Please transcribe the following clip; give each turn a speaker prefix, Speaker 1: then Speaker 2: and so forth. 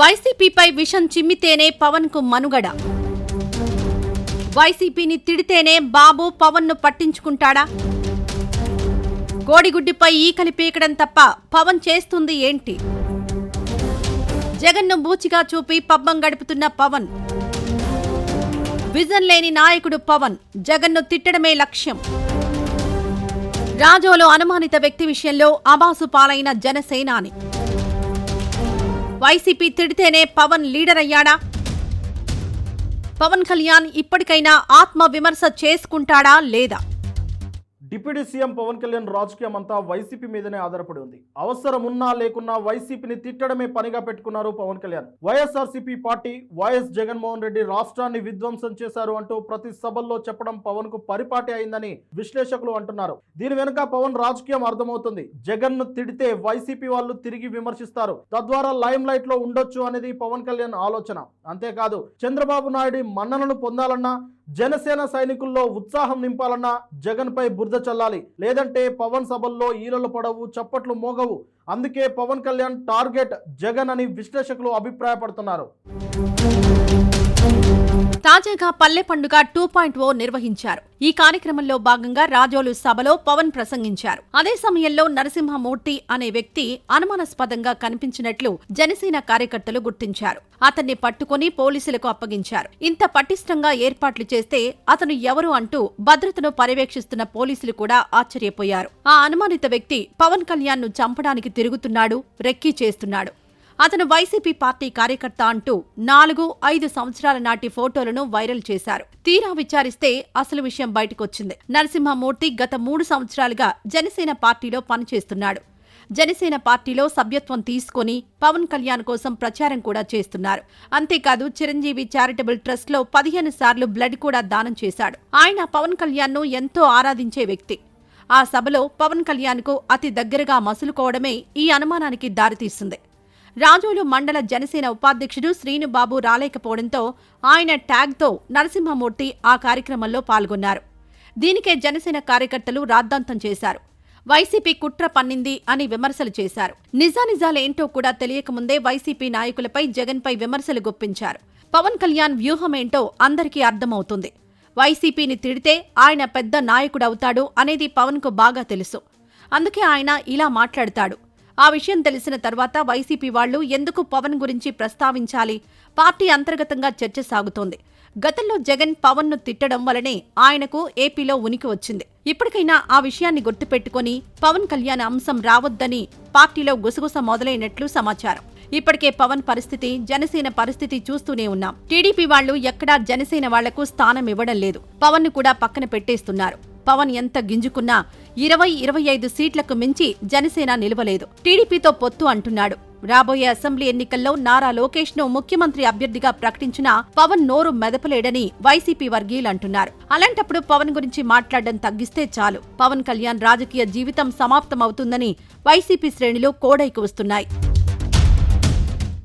Speaker 1: వైసీపీపై విషం చిమ్మితేనే పవన్కు మనుగడ. వైసీపీని తిడితేనే బాబు పవన్ను పట్టించుకుంటాడా? కోడిగుడ్డిపై ఈకలి పీకడం తప్ప పవన్ చేస్తుంది ఏంటి? జగన్ను బూచిగా చూపి పబ్బం గడుపుతున్న పవన్. విజన్ లేని నాయకుడు పవన్ జగన్ను తిట్టడమే లక్ష్యం. రాజోలో అనుమానిత వ్యక్తి విషయంలో అబాసు పాలైన జనసేనాని. వైసీపీ తిడితేనే పవన్ లీడర్ అయ్యాడా? పవన్ కళ్యాణ్ ఇప్పటికైనా ఆత్మ విమర్శ చేసుకుంటాడా లేదా?
Speaker 2: డిప్యూటీ సీఎం పవన్ కళ్యాణ్ రాజకీయం అంతా వైసీపీ మీదనే ఆధారపడి ఉంది. అవసరం ఉన్నా లేకున్నా వైసీపీని తిట్టడమే పనిగా పెట్టుకున్నారు Pawan Kalyan. YSRCP party YS Jaganmohan Reddy రాష్ట్రాన్ని విధ్వంసం చేశారు అంటూ ప్రతి సభల్లో చెప్పడం పవన్కు పరిపాటి అయిందని విశ్లేషకులు అంటున్నారు. దీని వెనుక పవన్ రాజకీయం అర్థమవుతుంది. జగన్ను తిడితే వైసీపీ వాళ్ళు తిరిగి విమర్శిస్తారు. తద్వారా లైమ్ లైట్లో ఉండొచ్చు అనేది పవన్ కళ్యాణ్ ఆలోచన. అంతేకాదు చంద్రబాబు నాయుడు మన్ననను పొందాలన్నా జనసేన సైనికుల్లో ఉత్సాహం నింపాలన్నా జగన్ పై బురద చల్లాలి. లేదంటే పవన్ సభల్లో ఈలలు పడవు చప్పట్లు మోగవు. అందుకే పవన్ కళ్యాణ్ టార్గెట్ జగన్ అని విశ్లేషకులు అభిప్రాయపడుతున్నారు.
Speaker 1: తాజాగా పల్లె పండుగ టూ పాయింట్ ఓ నిర్వహించారు. ఈ కార్యక్రమంలో భాగంగా రాజోలు సభలో పవన్ ప్రసంగించారు. అదే సమయంలో నరసింహమూర్తి అనే వ్యక్తి అనుమానాస్పదంగా కనిపించినట్లు జనసేన కార్యకర్తలు గుర్తించారు. అతన్ని పట్టుకుని పోలీసులకు అప్పగించారు. ఇంత పటిష్టంగా ఏర్పాట్లు చేస్తే అతను ఎవరు అంటూ భద్రతను పర్యవేక్షిస్తున్న పోలీసులు కూడా ఆశ్చర్యపోయారు. ఆ అనుమానిత వ్యక్తి పవన్ కళ్యాణ్ను చంపడానికి తిరుగుతున్నాడు రెక్కీ చేస్తున్నాడు. అతను వైసీపీ పార్టీ కార్యకర్త అంటూ నాలుగు ఐదు సంవత్సరాల నాటి ఫోటోలను వైరల్ చేశారు. తీరా విచారిస్తే అసలు విషయం బయటకొచ్చింది. నరసింహమూర్తి గత మూడు సంవత్సరాలుగా జనసేన పార్టీలో పనిచేస్తున్నాడు. జనసేన పార్టీలో సభ్యత్వం తీసుకొని పవన్ కళ్యాణ్ కోసం ప్రచారం కూడా చేస్తున్నారు. అంతేకాదు చిరంజీవి చారిటబుల్ ట్రస్ట్లో పదిహేను సార్లు బ్లడ్ కూడా దానం చేశాడు. ఆయన పవన్ కళ్యాణ్ను ఎంతో ఆరాధించే వ్యక్తి. ఆ సభలో పవన్ కళ్యాణ్కు అతి దగ్గరగా మసులుకోవడమే ఈ అనుమానానికి దారితీస్తుంది రాజోలు మండల జనసేన ఉపాధ్యక్షుడు శ్రీనుబాబు రాలేకపోవడంతో ఆయన ట్యాగ్తో నరసింహమూర్తి ఆ కార్యక్రమంలో పాల్గొన్నారు. దీనికే జనసేన కార్యకర్తలు రాద్ధాంతం చేశారు. వైసీపీ కుట్ర పన్నింది అని విమర్శలు చేశారు. నిజానిజాలేంటో కూడా తెలియకముందే వైసీపీ నాయకులపై జగన్పై విమర్శలు గుప్పించారు. పవన్ కళ్యాణ్ వ్యూహమేంటో అందరికీ అర్థమవుతుంది. వైసీపీని తిడితే ఆయన పెద్ద నాయకుడవుతాడు అనేది పవన్కు బాగా తెలుసు. అందుకే ఆయన ఇలా మాట్లాడతాడు. ఆ విషయం తెలిసిన తర్వాత వైసీపీ వాళ్ళు ఎందుకు పవన్ గురించి ప్రస్తావించాలి? పార్టీ అంతర్గతంగా చర్చ సాగుతోంది. గతంలో జగన్ పవన్ను తిట్టడం వలనే ఆయనకు ఏపీలో ఉనికి వచ్చింది. ఇప్పటికైనా ఆ విషయాన్ని గుర్తుపెట్టుకుని పవన్ కళ్యాణ్ అంశం రావద్దని పార్టీలో గుసగుస మొదలైనట్లు సమాచారం. ఇప్పటికే పవన్ పరిస్థితి జనసేన పరిస్థితి చూస్తూనే ఉన్నాం. టీడీపీ వాళ్ళు ఎక్కడా జనసేన వాళ్ళకు స్థానం ఇవ్వడం లేదు. పవన్ను కూడా పక్కన పెట్టేస్తున్నారు. పవన్ ఎంత గింజుకున్నా ఇరవై ఇరవై ఐదు సీట్లకు మించి జనసేన నిలవలేదు. టీడీపీతో పొత్తు అంటున్నాడు. రాబోయే అసెంబ్లీ ఎన్నికల్లో నారా లోకేష్ను ముఖ్యమంత్రి అభ్యర్థిగా ప్రకటించినా పవన్ నోరు మెదపలేడని వైసీపీ వర్గీయులు అంటున్నారు. అలాంటప్పుడు పవన్ గురించి మాట్లాడడం తగ్గిస్తే చాలు. పవన్ కళ్యాణ్ రాజకీయ జీవితం సమాప్తమవుతుందని వైసీపీ శ్రేణులు కోడైకి వస్తున్నాయి.